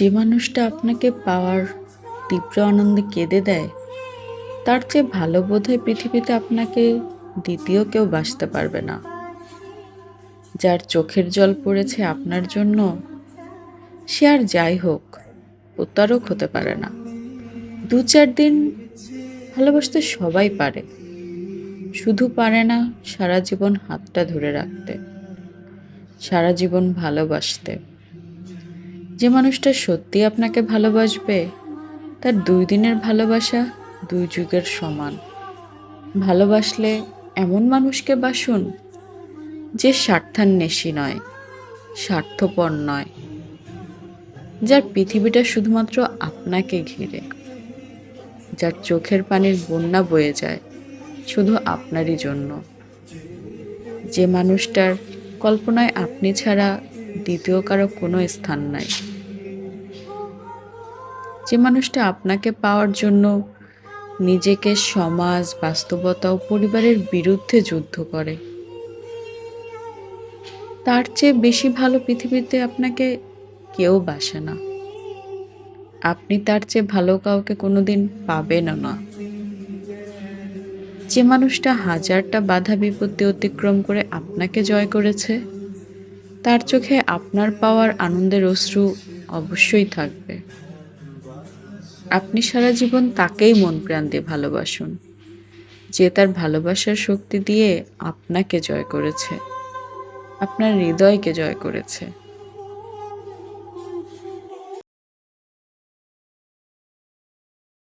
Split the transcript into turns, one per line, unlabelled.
যে মানুষটা আপনাকে পাওয়ার তীব্র আনন্দে কেঁদে দেয়, তার চেয়ে ভালো বোধহয় পৃথিবীতে আপনাকে দ্বিতীয় কেউ বাসতে পারবে না। যার চোখের জল পড়েছে আপনার জন্য, সে আর যাই হোক, প্রতারক হতে পারে না। দু চার দিন ভালোবাসতে সবাই পারে, শুধু পারে না সারা জীবন হাতটা ধরে রাখতে, সারা জীবন ভালোবাসতে। যে মানুষটা সত্যি আপনাকে ভালোবাসবে, তার দুই দিনের ভালোবাসা দুই যুগের সমান। ভালোবাসলে এমন মানুষকে বাসুন যে স্বার্থান্বেষী নয়, স্বার্থপর নয়, যার পৃথিবীটা শুধুমাত্র আপনাকে ঘিরে, যার চোখের পানির বন্যা বয়ে যায় শুধু আপনারই জন্য। যে মানুষটার কল্পনায় আপনি ছাড়া দ্বিতীয় কারও কোনো স্থান নাই। যে মানুষটা আপনাকে পাওয়ার জন্য নিজেকে সমাজ, বাস্তবতা ও পরিবারের বিরুদ্ধে যুদ্ধ করে, তার চেয়ে বেশি ভালো পৃথিবীতে আপনাকে কেউ বাসে না। আপনি তার চেয়ে ভালো কাউকে কোনোদিন পাবেনও না। যে মানুষটা হাজারটা বাধা বিপত্তি অতিক্রম করে আপনাকে জয় করেছে, তার চোখে আপনার পাওয়ার আনন্দের অশ্রু অবশ্যই থাকবে। আপনি সারা জীবন তাকেই মন প্রাণ দিয়ে ভালোবাসুন। যে তার ভালোবাসার শক্তি দিয়ে আপনাকে জয় করেছে। আপনার হৃদয়কে জয় করেছে।